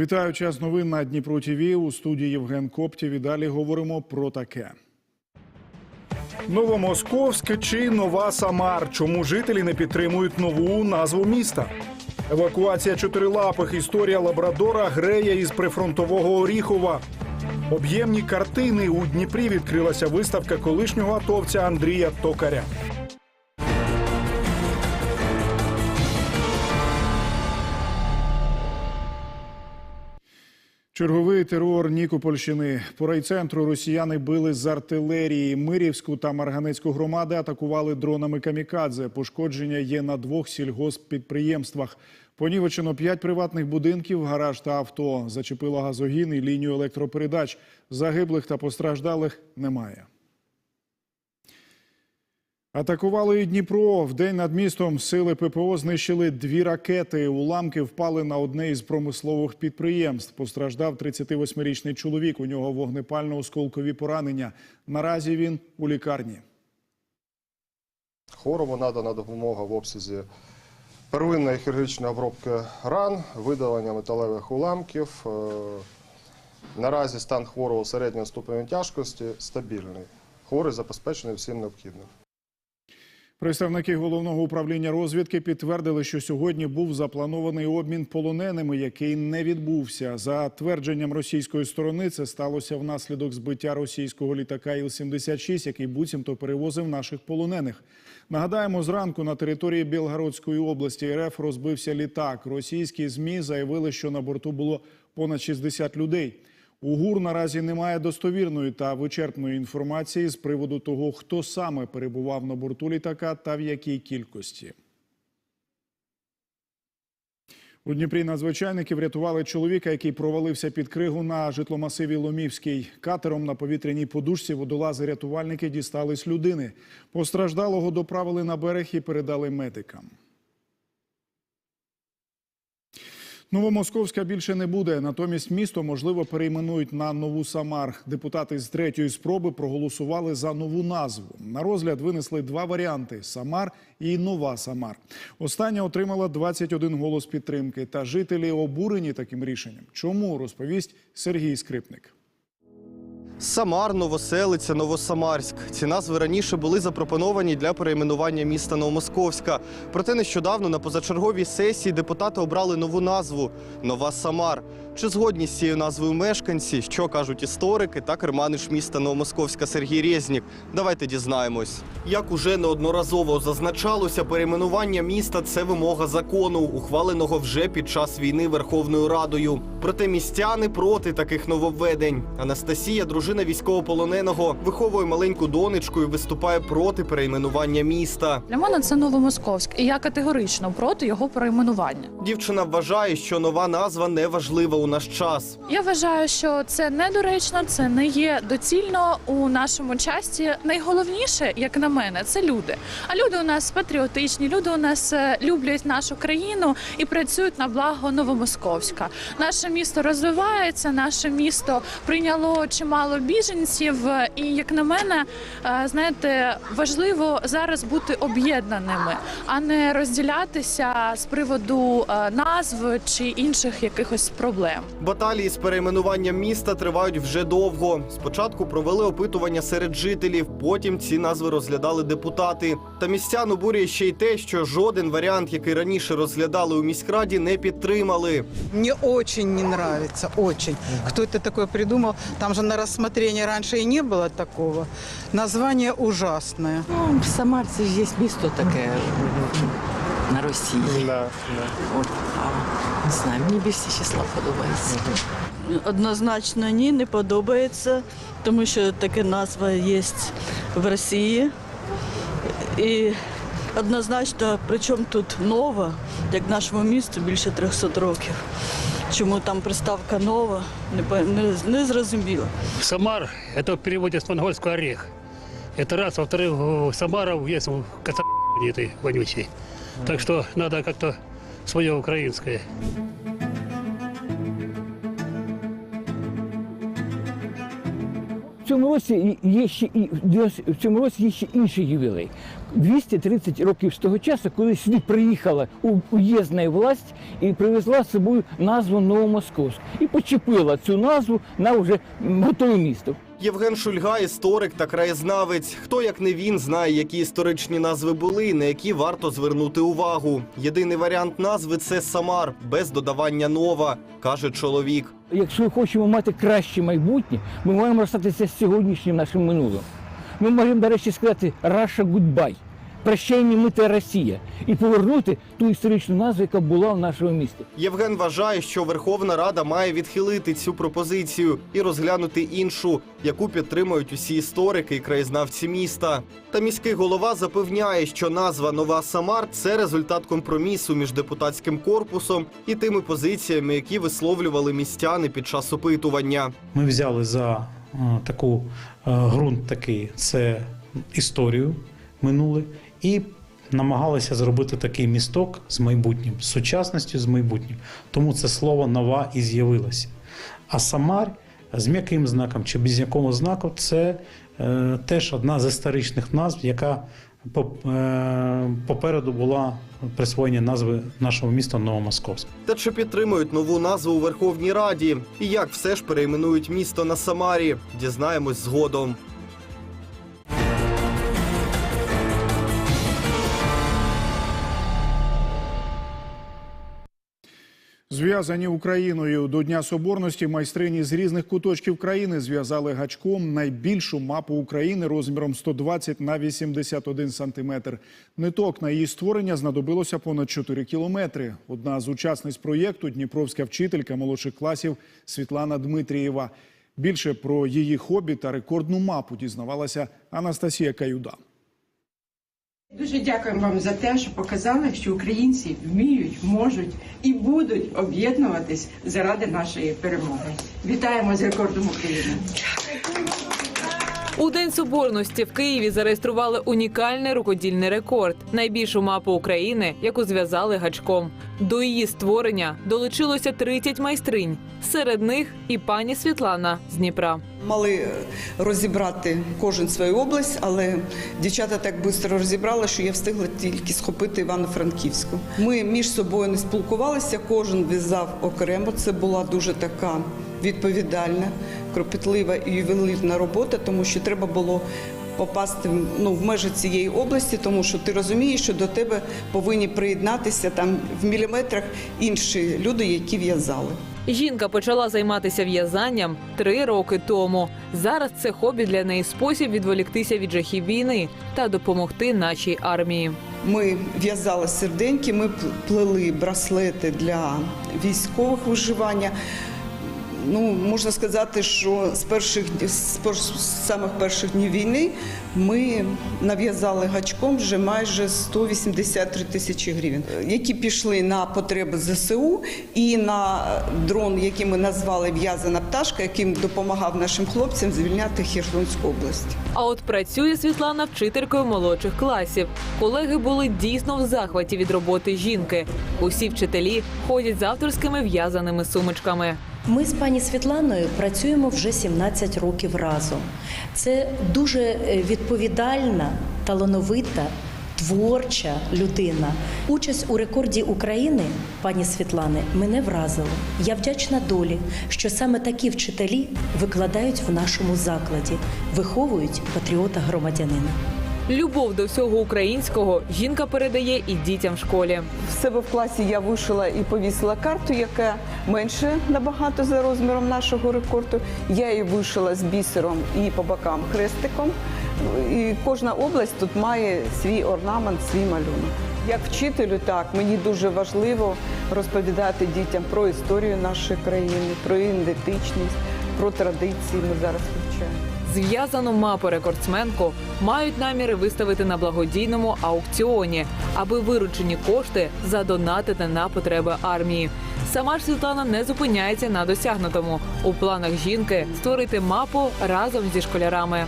Вітаю час новин на Дніпро ТВ. У студії Євген Коптів. І далі говоримо про таке. Новомосковськ чи Нова Самар. Чому жителі не підтримують нову назву міста? Евакуація чотирилапих. Історія лабрадора Грея із прифронтового Оріхова. Об'ємні картини у Дніпрі відкрилася виставка колишнього атовця Андрія Токаря. Черговий терор Нікопольщини. По райцентру росіяни били з артилерії. Мирівську та Марганецьку громади атакували дронами камікадзе. Пошкодження є на двох сільгосппідприємствах. Понівечено п'ять приватних будинків, гараж та авто. Зачепило газогін і лінію електропередач. Загиблих та постраждалих немає. Атакували і Дніпро. В день над містом сили ППО знищили дві ракети. Уламки впали на одне із промислових підприємств. Постраждав 38-річний чоловік. У нього вогнепально-осколкові поранення. Наразі він у лікарні. Хворому надана допомога в обсязі первинної хірургічної обробки ран, видалення металевих уламків. Е, Наразі стан хворого середнього ступеню тяжкості стабільний. Хворий забезпечений всім необхідним. Представники головного управління розвідки підтвердили, що сьогодні був запланований обмін полоненими, який не відбувся. За твердженням російської сторони, це сталося внаслідок збиття російського літака Іл-76, який буцімто перевозив наших полонених. Нагадаємо, зранку на території Білгородської області РФ розбився літак. Російські змі заявили, що на борту було понад 60 людей. У ГУР наразі немає достовірної та вичерпної інформації з приводу того, хто саме перебував на борту літака та в якій кількості. У Дніпрі надзвичайники врятували чоловіка, який провалився під кригу на житломасиві Ломівський. Катером на повітряній подушці водолази-рятувальники дістались людини. Постраждалого доправили на берег і передали медикам. Новомосковська більше не буде. Натомість місто можливо перейменують на нову Самар. Депутати з третьої спроби проголосували за нову назву. На розгляд винесли два варіанти: Самар і Нова Самар. Остання отримала 21 голос підтримки. Та жителі обурені таким рішенням. Чому розповість Сергій Скрипник. Самар, Новоселиця, Новосамарськ. Ці назви раніше були запропоновані для перейменування міста Новомосковська. Проте нещодавно на позачерговій сесії депутати обрали нову назву Нова Самар. Чи згодні з цією назвою мешканці? Що кажуть історики та керманич міста Новомосковська Сергій Резнік? Давайте дізнаємось. Як уже неодноразово зазначалося, перейменування міста це вимога закону, ухваленого вже під час війни Верховною Радою. Проте містяни проти таких нововведень. Анастасія, дружина військовополоненого, виховує маленьку донечку і виступає проти перейменування міста. Для мене це Новомосковськ, і я категорично проти його перейменування. Дівчина вважає, що нова назва не важлива у наш час. Я вважаю, що це недоречно, це не є доцільно у нашому часі. Найголовніше, як на мене, це люди. А люди у нас патріотичні, люди у нас е, люблять нашу країну і працюють на благо Новомосковська. Наше місто розвивається, наше місто прийняло чимало біженців. е, І як на мене, е, знаєте, важливо зараз бути об'єднаними, а не розділятися з приводу назв чи інших якихось проблем. Баталії з перейменуванням міста тривають вже довго. Спочатку провели опитування серед жителів, потім ці назви розглядали депутати. Та містян обурює ще й те, що жоден варіант, який раніше розглядали у міськраді, не підтримали. Мне очень не нравится, очень. Кто это такое придумал? Там же на рассмотрение раньше и не было такого. Название ужасное. Ну, Самар це ж є місто таке на Росії. От, а, не знаю, мені більше числа подобається. Однозначно ні, не подобається, тому що така назва є в Росії. І однозначно, причому тут нова, як нашому місту більше 300 років. Чому там приставка нова, не, по- не, не зрозуміло. Самар – это в переводе с монгольского орех. Это раз. Во-вторых, у Самаров есть коца этой вонючий. Так что надо как-то свое украинское. цьому році є ще і в цьому році є ще інший ювілей. 230 років з того часу, коли сюди приїхала у- уєзна власть і привезла з собою назву Новомосковськ і почепила цю назву на вже готове місто. Євген Шульга, історик та краєзнавець. Хто як не він знає, які історичні назви були, і на які варто звернути увагу. Єдиний варіант назви це Самар без додавання нова, каже чоловік. Якщо хочемо мати краще майбутнє, ми маємо розстатися з сьогоднішнім нашим минулим. Ми можемо, до речі, сказати Раша гудбай. Прощай, німита Росія, і повернути ту історичну назву, яка була в нашому місті. Євген вважає, що Верховна Рада має відхилити цю пропозицію і розглянути іншу, яку підтримують усі історики і краєзнавці міста. Та міський голова запевняє, що назва Нова Самар це результат компромісу між депутатським корпусом і тими позиціями, які висловлювали містяни під час опитування. Ми взяли за е, таку е, ґрунт такий це історію минуле і намагалися зробити такий місток з майбутнім, з сучасністю з майбутнім. Тому це слово нова і з'явилося. А Самар з м'яким знаком чи без якого знаку це е, теж одна з історичних назв, яка е, попереду була присвоєння назви нашого міста Новомосковськ. Та чи підтримують нову назву у Верховній Раді? І як все ж перейменують місто на Самарі? Дізнаємось згодом. Зв'язані Україною до Дня Соборності майстрині з різних куточків країни зв'язали гачком найбільшу мапу України розміром 120 на 81 сантиметр. Ниток на її створення знадобилося понад 4 кілометри. Одна з учасниць проєкту дніпровська вчителька молодших класів Світлана Дмитрієва. Більше про її хобі та рекордну мапу дізнавалася Анастасія Каюда. Дуже дякуємо вам за те, що показали, що українці вміють, можуть і будуть об'єднуватись заради нашої перемоги. Вітаємо з рекордом України. У День Соборності в Києві зареєстрували унікальний рукодільний рекорд найбільшу мапу України, яку зв'язали гачком. До її створення долучилося 30 майстринь. Серед них і пані Світлана з Дніпра. Мали розібрати кожен свою область, але дівчата так швидко розібрали, що я встигла тільки схопити Івано-Франківську. Ми між собою не спілкувалися, кожен в'язав окремо. Це була дуже така відповідальна, кропітлива і ювелірна робота, тому що треба було попасти ну, в межі цієї області, тому що ти розумієш, що до тебе повинні приєднатися там в міліметрах інші люди, які в'язали. Жінка почала займатися в'язанням три роки тому. Зараз це хобі для неї спосіб відволіктися від жахів війни та допомогти нашій армії. Ми в'язали серденьки, ми плели браслети для військових виживання. Ну, можна сказати, що з перших з з самих перших днів війни ми нав'язали гачком вже майже 183 тисячі гривень, які пішли на потреби ЗСУ і на дрон, який ми назвали В'язана пташка, яким допомагав нашим хлопцям звільняти Херсонську область. А от працює Світлана вчителькою молодших класів. Колеги були дійсно в захваті від роботи жінки. Усі вчителі ходять з авторськими в'язаними сумочками. Ми з пані Світланою працюємо вже 17 років разом. Це дуже е, відповідальна, талановита, творча людина. Участь у рекорді України пані Світлани мене вразила. Я вдячна долі, що саме такі вчителі викладають в нашому закладі, виховують патріота громадянина. Любов до всього українського жінка передає і дітям в школі. В себе в класі я вишила і повісила карту, яка менше набагато за розміром нашого рекорду. Я її вишила з бісером і по бокам хрестиком. І кожна область тут має свій орнамент, свій малюнок. Як вчителю, так мені дуже важливо розповідати дітям про історію нашої країни, про ідентичність, про традиції. Ми зараз вивчаємо. Зв'язану мапу рекордсменку мають наміри виставити на благодійному аукціоні, аби виручені кошти задонатити на потреби армії. Сама ж Світлана не зупиняється на досягнутому. У планах жінки створити мапу разом зі школярами.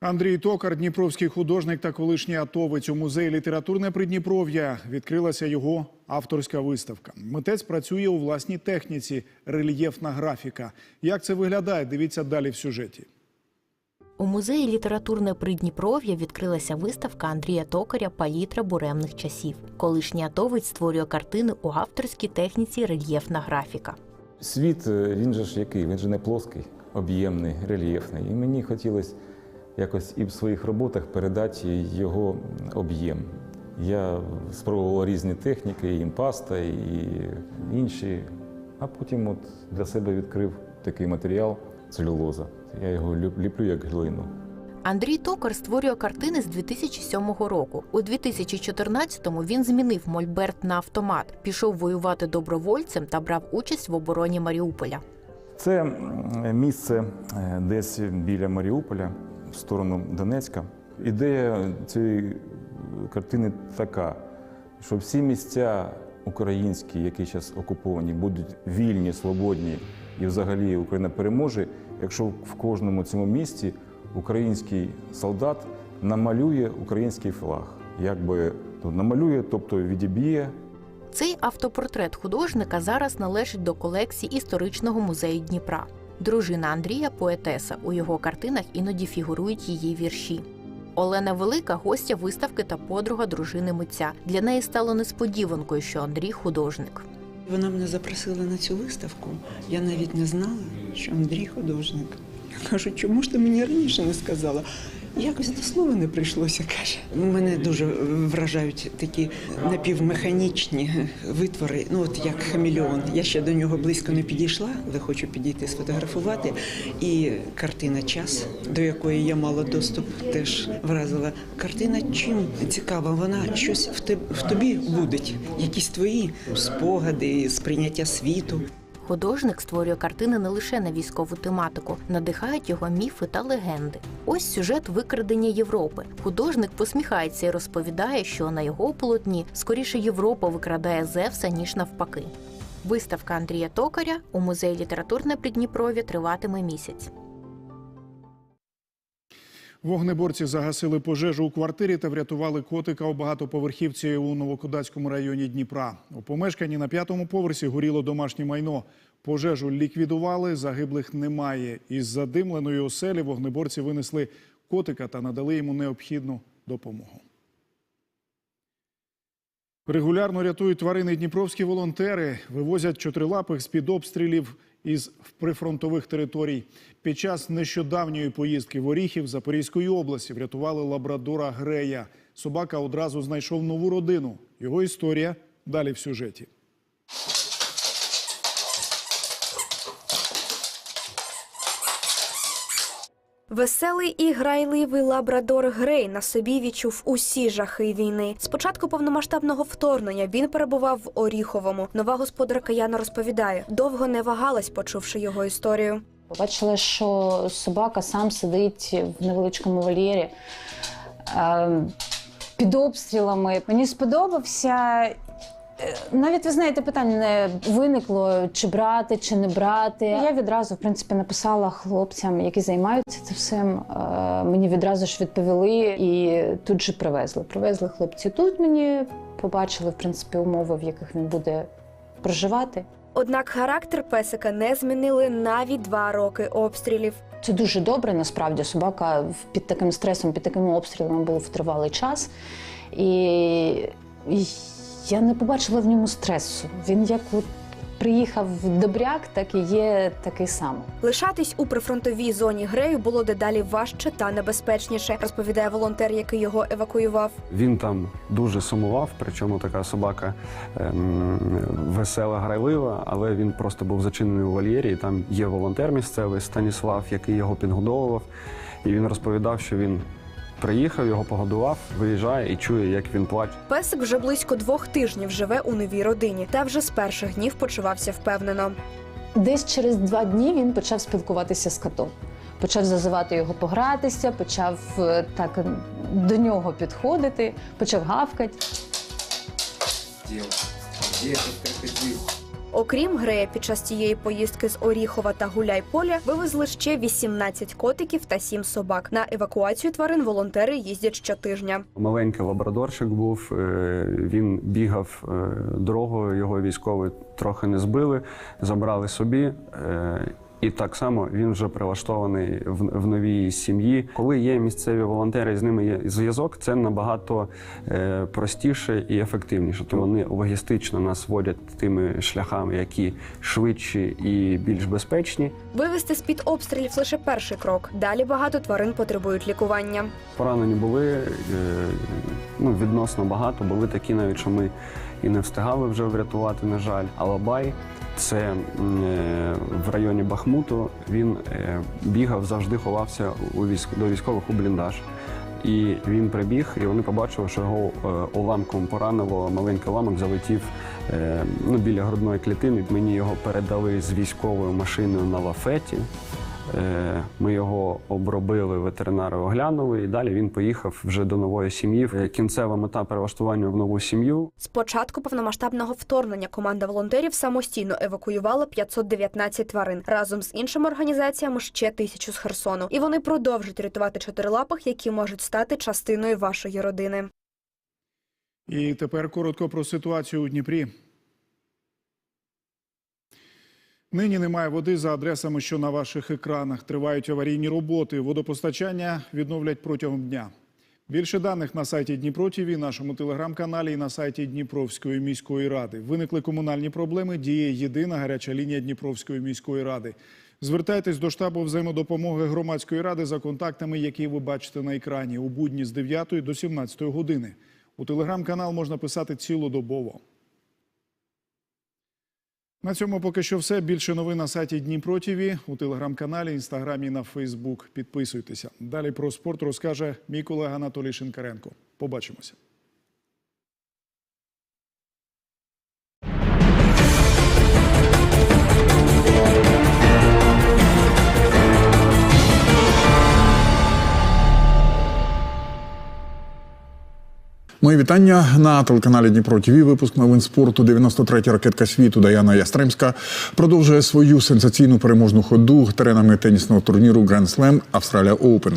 Андрій Токар, дніпровський художник та колишній атовець у музеї літературне Придніпров'я. Відкрилася його авторська виставка. Митець працює у власній техніці, рельєфна графіка. Як це виглядає? Дивіться далі в сюжеті. У музеї літературне Придніпров'я відкрилася виставка Андрія Токаря Палітра буремних часів. Колишній атовець створює картини у авторській техніці рельєфна графіка. Світ, е, він же ж який? Він же не плоский, об'ємний, рельєфний. І мені хотілося якось і в своїх роботах передати його об'єм. Я спробував різні техніки, і імпаста, і інші. А потім от для себе відкрив такий матеріал целюлоза. Я його ліплю як глину. Андрій Токар створює картини з 2007 року. У 2014-му він змінив мольберт на автомат, пішов воювати добровольцем та брав участь в обороні Маріуполя. Це місце е, десь біля Маріуполя, в сторону Донецька. Ідея цієї картини така, що всі місця українські, які зараз окуповані, будуть вільні, свободні і взагалі Україна переможе, якщо в кожному цьому місті український солдат намалює український флаг. Якби ну, намалює, тобто відіб'є Цей автопортрет художника зараз належить до колекції історичного музею Дніпра. Дружина Андрія поетеса. У його картинах іноді фігурують її вірші. Олена Велика гостя виставки та подруга дружини митця. Для неї стало несподіванкою, що Андрій художник. Вона мене запросила на цю виставку. Я навіть не знала, що Андрій художник. Я кажу, чому ж ти мені раніше не сказала? Якось до слова не прийшлося, каже. Мене дуже вражають такі напівмеханічні витвори, ну от як хамільон. Я ще до нього близько не підійшла, але хочу підійти сфотографувати. І картина Час, до якої я мала доступ, теж вразила. Картина чим цікава? Вона щось в тобі будить, якісь твої спогади, сприйняття світу. Художник створює картини не лише на військову тематику, надихають його міфи та легенди. Ось сюжет викрадення Європи. Художник посміхається і розповідає, що на його полотні скоріше Європа викрадає Зевса ніж навпаки. Виставка Андрія Токаря у музеї літературне Придніпров'я триватиме місяць. Вогнеборці загасили пожежу у квартирі та врятували котика у багатоповерхівці у Новокодацькому районі Дніпра. У помешканні на п'ятому поверсі горіло домашнє майно. Пожежу ліквідували, загиблих немає. Із задимленої оселі вогнеборці винесли котика та надали йому необхідну допомогу. Регулярно рятують тварини дніпровські волонтери, вивозять чотирилапих з-під обстрілів із прифронтових територій. Під час нещодавньої поїздки в Оріхів Запорізької області врятували лабрадора Грея. Собака одразу знайшов нову родину. Його історія далі в сюжеті. Веселий і грайливий лабрадор Грей на собі відчув усі жахи війни. Спочатку повномасштабного вторгнення він перебував в Оріховому. Нова господарка Яна розповідає, довго не вагалась, почувши його історію. Побачила, що собака сам сидить в невеличкому вольєрі е, під обстрілами. Мені сподобався. Е, Навіть ви знаєте, питання не виникло, чи брати, чи не брати. Я відразу, в принципі, написала хлопцям, які займаються цим всім. Е, Мені відразу ж відповіли і тут же привезли. Привезли хлопці тут. Мені побачили, в принципі, умови, в яких він буде проживати. Однак характер песика не змінили навіть два роки обстрілів. Це дуже добре. Насправді собака під таким стресом, під такими обстрілами був тривалий час. І я не побачила в ньому стресу. Він як от приїхав добряк, так і є такий самий. Лишатись у прифронтовій зоні Грею було дедалі важче та небезпечніше, розповідає волонтер, який його евакуював. Він там дуже сумував, причому така собака ем, весела, грайлива, але він просто був зачинений у вольєрі. І там є волонтер місцевий Станіслав, який його підгодовував. І він розповідав, що він приїхав, його погодував, виїжджає і чує, як він плаче. Песик вже близько двох тижнів живе у новій родині та вже з перших днів почувався впевнено. Десь через два дні він почав спілкуватися з котом. Почав зазивати його погратися, почав е, так до нього підходити, почав гавкати. Окрім Грея, під час цієї поїздки з Оріхова та Гуляйполя вивезли ще 18 котиків та 7 собак. На евакуацію тварин волонтери їздять щотижня. Маленький лабрадорчик був, е, він бігав е, дорогою, його військові трохи не збили, забрали собі. І так само він вже прилаштований в, в новій сім'ї. Коли є місцеві волонтери, і з ними є зв'язок, це набагато е, простіше і ефективніше. Тому вони логістично нас водять тими шляхами, які швидші і більш безпечні. Вивезти з під обстрілів лише перший крок. Далі багато тварин потребують лікування. Поранені були е, ну, відносно багато. Були такі навіть, що ми і не встигали вже врятувати, на жаль. Алабай це е, в районі Бахмуту. Він е, бігав, завжди ховався у військ, до військових у бліндаж. І він прибіг, і вони побачили, що його е, уламком поранило. Маленький уламок залетів ну, біля грудної клітини. Мені його передали з військовою машиною на лафеті. Е, Ми його обробили, ветеринари оглянули, і далі він поїхав вже до нової сім'ї. Е, Кінцева мета перелаштування в нову сім'ю. З початку повномасштабного вторгнення команда волонтерів самостійно евакуювала 519 тварин разом з іншими організаціями ще тисячу з Херсону. І вони продовжують рятувати чотирилапих, які можуть стати частиною вашої родини. І тепер коротко про ситуацію у Дніпрі. Нині немає води за адресами, що на ваших екранах. Тривають аварійні роботи. Водопостачання відновлять протягом дня. Більше даних на сайті Дніпро ТІВІ, нашому телеграм-каналі і на сайті Дніпровської міської ради. Виникли комунальні проблеми. Діє єдина гаряча лінія Дніпровської міської ради. Звертайтесь до штабу взаємодопомоги громадської ради за контактами, які ви бачите на екрані у будні з 9 до 17 години. У телеграм-канал можна писати цілодобово. На цьому поки що все. Більше новин на сайті Дніпро ТІВІ, у телеграм-каналі, інстаграмі на Фейсбук. Підписуйтеся. Далі про спорт розкаже мій колега Анатолій Шинкаренко. Побачимося. Мої вітання на телеканалі Дніпро ТВ. Випуск новин спорту. 93-я ракетка світу Даяна Ястремська продовжує свою сенсаційну переможну ходу теренами тенісного турніру Grand Slam Австралія Open.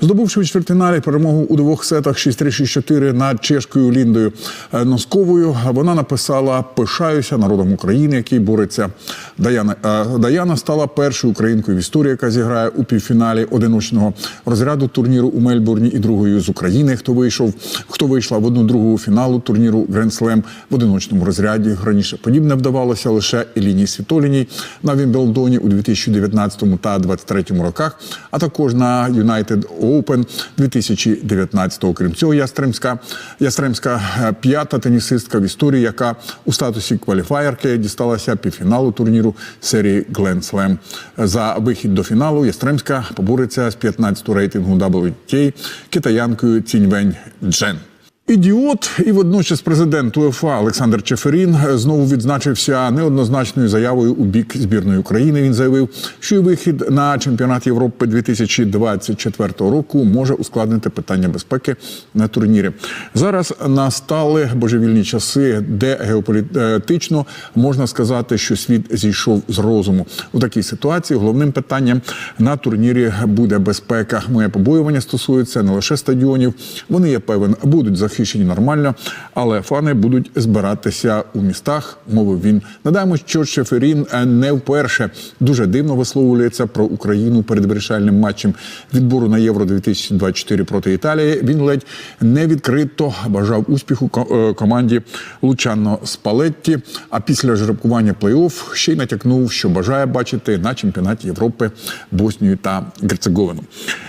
Здобувши у чвертьфіналі перемогу у двох сетах 6-3-6-4 над чешкою Ліндою е, Носковою, вона написала Пишаюся народом України, який бореться. Даяна е, Даяна стала першою українкою в історії, яка зіграє у півфіналі одиночного розряду турніру у Мельбурні і другою з України. Хто вийшов, хто вийшла в другу фіналу турніру Slam в одиночному розряді. Раніше подібне вдавалося лише Еліні Світоліній на Вімблдоні у 2019 та 2023 роках, а також на United Open 2019. Крім цього, Ястремська Ястремська е, п'ята тенісистка в історії, яка у статусі кваліфаєрки дісталася півфіналу турніру серії Slam. За вихід до фіналу Ястремська побореться з 15-го рейтингу WTA китаянкою Ціньвень Джен. Ідіот і водночас президент УЄФА Олександр Чеферін знову відзначився неоднозначною заявою у бік збірної України. Він заявив, що вихід на чемпіонат Європи 2024 року може ускладнити питання безпеки на турнірі. Зараз настали божевільні часи, де геополітично можна сказати, що світ зійшов з розуму. У такій ситуації головним питанням на турнірі буде безпека. Моє побоювання стосується не лише стадіонів. Вони я певен будуть захищені нормально, але фани будуть збиратися у містах. Мовив він. Надаємо, що Шеферін не вперше дуже дивно висловлюється про Україну перед вирішальним матчем відбору на євро 2024 проти Італії. Він ледь не відкрито бажав успіху е, команді Лучано Спалетті. А після жеребкування плей-офф ще й натякнув, що бажає бачити на чемпіонаті Європи Боснію та Герцеговину.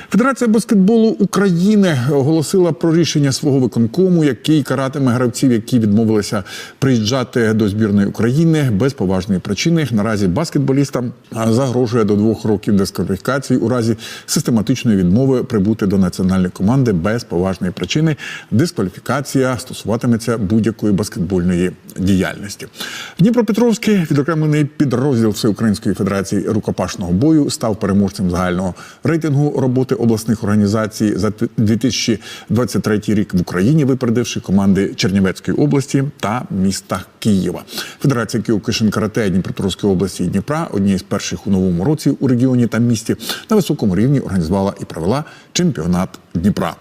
Федерація баскетболу України оголосила про рішення свого виконкому, який каратиме гравців, які відмовилися приїжджати до збірної України без поважної причини. Наразі баскетболістам загрожує до двох років дискваліфікації у разі систематичної відмови прибути до національної команди без поважної причини. Дискваліфікація стосуватиметься будь-якої баскетбольної діяльності. Дніпропетровський відокремлений підрозділ Всеукраїнської федерації рукопашного бою став переможцем загального рейтингу роботи обласних організацій за 2023 рік в Україні. Випередивши команди Чернівецької області та міста Києва. Федерація Кіокушин Карате Дніпропетровської області і Дніпра, однієї з перших у новому році у регіоні та місті, на високому рівні організувала і провела чемпіонат Дніпра.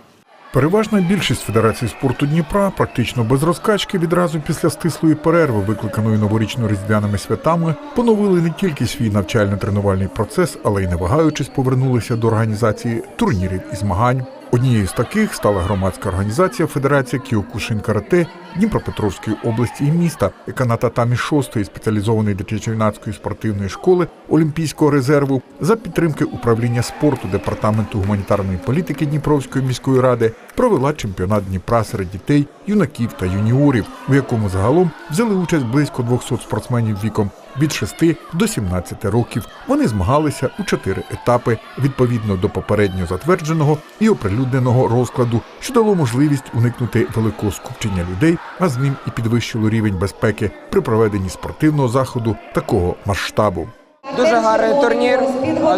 Переважна більшість Федерації спорту Дніпра практично без розкачки відразу після стислої перерви, викликаної новорічно-різдвяними святами, поновили не тільки свій навчально-тренувальний процес, але й не вагаючись повернулися до організації турнірів і змагань. Однією з таких стала громадська організація Федерація Кіокушин Карате Дніпропетровської області і міста, яка на татамі шостої спеціалізованої дитячо-юнацької спортивної школи Олімпійського резерву за підтримки управління спорту департаменту гуманітарної політики Дніпровської міської ради провела чемпіонат Дніпра серед дітей, юнаків та юніорів, у якому загалом взяли участь близько 200 спортсменів віком від 6 до 17 років. Вони змагалися у чотири етапи відповідно до попередньо затвердженого і оприлюдненого розкладу, що дало можливість уникнути великого скупчення людей, а з ним і підвищило рівень безпеки при проведенні спортивного заходу такого масштабу. Дуже гарний турнір,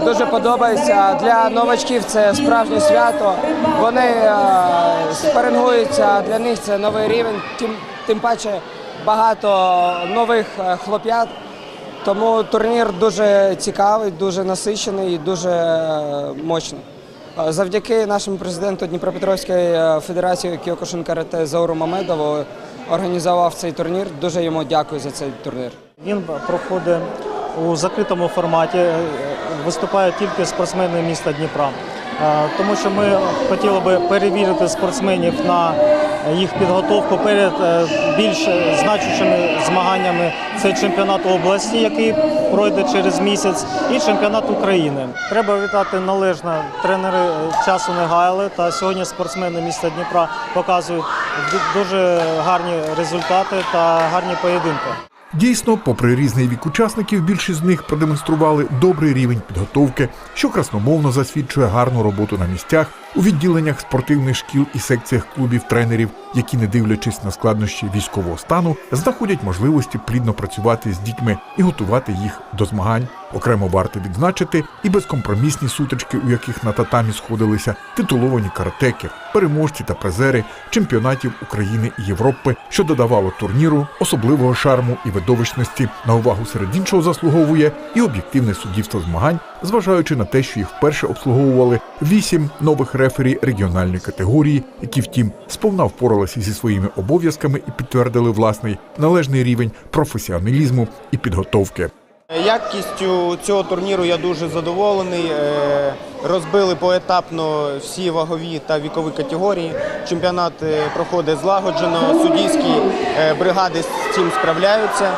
дуже подобається. Для новачків це справжнє свято. Вони е, спарингуються, для них це новий рівень, тим, тим паче багато нових е, хлоп'ят. Тому турнір дуже цікавий, дуже насичений і дуже е, мощний. Е, Завдяки нашому президенту Дніпропетровської е, федерації Кіокушин Карате Зауру Мамедову організував цей турнір. Дуже йому дякую за цей турнір. Він проходить у закритому форматі, виступають тільки спортсмени міста Дніпра. Тому що ми хотіли би перевірити спортсменів на їх підготовку перед е, більш значущими змаганнями. Це чемпіонат області, який пройде через місяць, і чемпіонат України. Треба вітати належно. Тренери е, часу не гаяли. Та сьогодні спортсмени міста Дніпра показують дуже гарні результати та гарні поєдинки. Дійсно, попри різний вік учасників, більшість з них продемонстрували добрий рівень підготовки, що красномовно засвідчує гарну роботу на місцях у відділеннях спортивних шкіл і секціях клубів тренерів, які, не дивлячись на складнощі військового стану, знаходять можливості плідно працювати з дітьми і готувати їх до змагань. Окремо варто відзначити і безкомпромісні сутички, у яких на татамі сходилися титуловані каратеки, переможці та призери чемпіонатів України і Європи, що додавало турніру особливого шарму і видовищності. На увагу серед іншого заслуговує і об'єктивне суддівство змагань, зважаючи на те, що їх вперше обслуговували вісім нових рефері регіональної категорії, які, втім, сповна впоралися зі своїми обов'язками і підтвердили власний належний рівень професіоналізму і підготовки. Якістю цього турніру я дуже задоволений. Е, Розбили поетапно всі вагові та вікові категорії. Чемпіонат е, проходить злагоджено, суддівські е, бригади з цим справляються.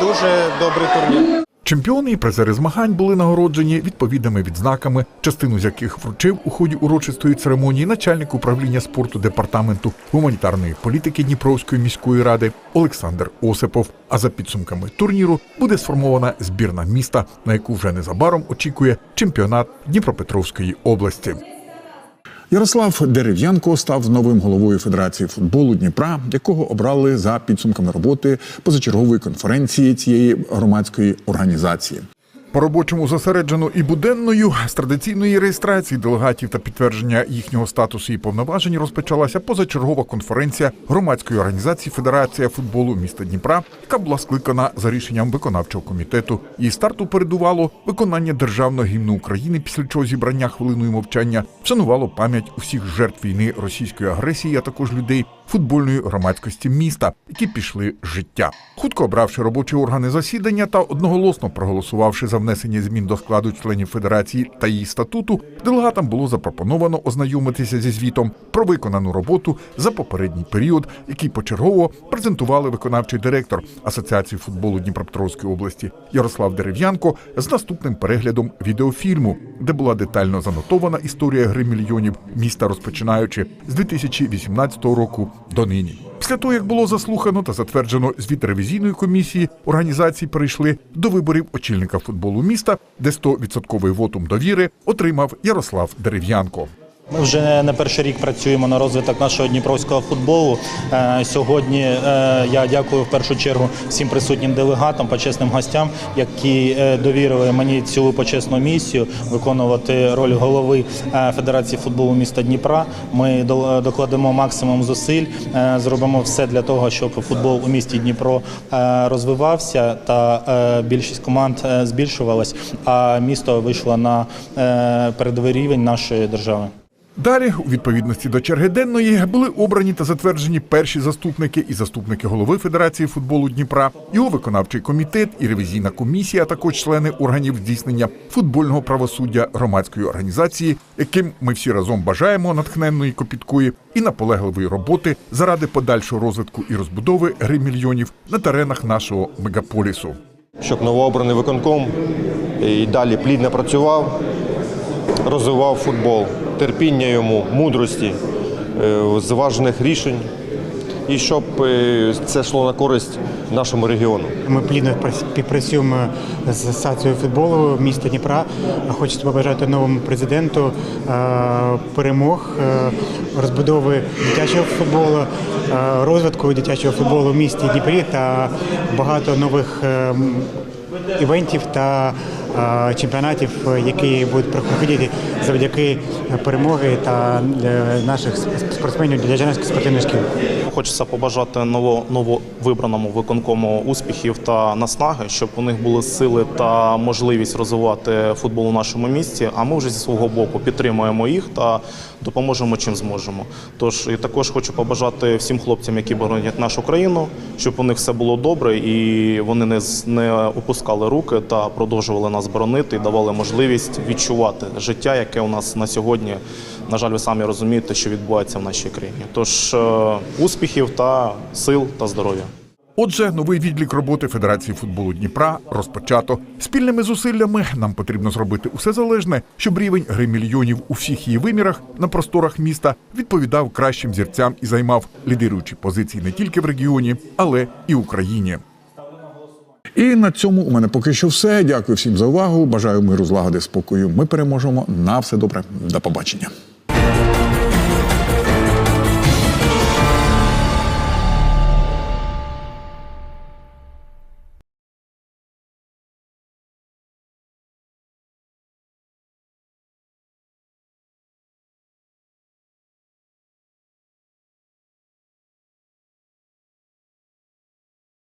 Дуже добрий турнір. Чемпіони і призери змагань були нагороджені відповідними відзнаками, частину з яких вручив у ході урочистої церемонії начальник управління спорту департаменту гуманітарної політики Дніпровської міської ради Олександр Осипов. А за підсумками турніру буде сформована збірна міста, на яку вже незабаром очікує чемпіонат Дніпропетровської області. Ярослав Дерев'янко став новим головою Федерації футболу Дніпра, якого обрали за підсумками роботи позачергової конференції цієї громадської організації. По робочому зосереджено і буденною з традиційної реєстрації делегатів та підтвердження їхнього статусу і повноважень розпочалася позачергова конференція громадської організації Федерація футболу міста Дніпра, яка була скликана за рішенням виконавчого комітету. Її старту передувало виконання державного гімну України, після чого зібрання хвилиною мовчання вшанувало пам'ять усіх жертв війни російської агресії, а також людей футбольної громадськості міста, які пішли життя. Хутко обравши робочі органи засідання та одноголосно проголосувавши за внесення змін до складу членів федерації та її статуту, делегатам було запропоновано ознайомитися зі звітом про виконану роботу за попередній період, який почергово презентували виконавчий директор Асоціації футболу Дніпропетровської області Ярослав Дерев'янко з наступним переглядом відеофільму, де була детально занотована історія гри мільйонів міста, розпочинаючи з 2018 року до нині. Після того, як було заслухано та затверджено звіт ревізійної комісії, організації перейшли до виборів очільника футболу міста, де 100% вотум довіри отримав Ярослав Дерев'янко. Ми вже не перший рік працюємо на розвиток нашого дніпровського футболу. Е, Сьогодні е, я дякую в першу чергу всім присутнім делегатам, почесним гостям, які е, довірили мені цю почесну місію виконувати роль голови Федерації футболу міста Дніпра. Ми до- докладемо максимум зусиль, зробимо все для того, щоб футбол у місті Дніпро розвивався та більшість команд збільшувалась, а місто вийшло на передовий рівень нашої держави. Далі, у відповідності до черги денної, були обрані та затверджені перші заступники і заступники голови Федерації футболу Дніпра, його виконавчий комітет і ревізійна комісія, а також члени органів здійснення футбольного правосуддя громадської організації, яким ми всі разом бажаємо натхненної копіткої і наполегливої роботи заради подальшого розвитку і розбудови гри мільйонів на теренах нашого мегаполісу. щоб новообраний виконком і далі плідно працював, розвивав футбол, терпіння йому, мудрості, е, зважених рішень, і щоб е, це йшло на користь нашому регіону. Ми плідно співпрацюємо з асоціацією футболу міста Дніпра. Хочеться побажати новому президенту е, перемог, розбудови дитячого футболу, розвитку дитячого футболу в місті Дніпрі та багато нових івентів та е, чемпіонатів, які будуть проходити завдяки перемоги та наших спортсменів для Жаневської спортивної шкіли. Хочеться побажати ново, нововибраному виконкому успіхів та наснаги, щоб у них були сили та можливість розвивати футбол у нашому місті. А ми вже зі свого боку підтримуємо їх та допоможемо чим зможемо. Тож і також хочу побажати всім хлопцям, які боронять нашу країну, щоб у них все було добре і вони не не опускали руки та продовжували нас боронити і давали можливість відчувати життя, яке у нас на сьогодні. На жаль, ви самі розумієте, що відбувається в нашій країні. Тож е, успіхів та сил та здоров'я. Отже, новий відлік роботи Федерації футболу Дніпра розпочато. Спільними зусиллями нам потрібно зробити усе залежне, щоб рівень гри мільйонів у всіх її вимірах на просторах міста відповідав кращим зірцям і займав лідируючі позиції не тільки в регіоні, але і Україні. І на цьому у мене поки що все. Дякую всім за увагу. Бажаю миру, злагоди, спокою. Ми переможемо. На все добре. До побачення.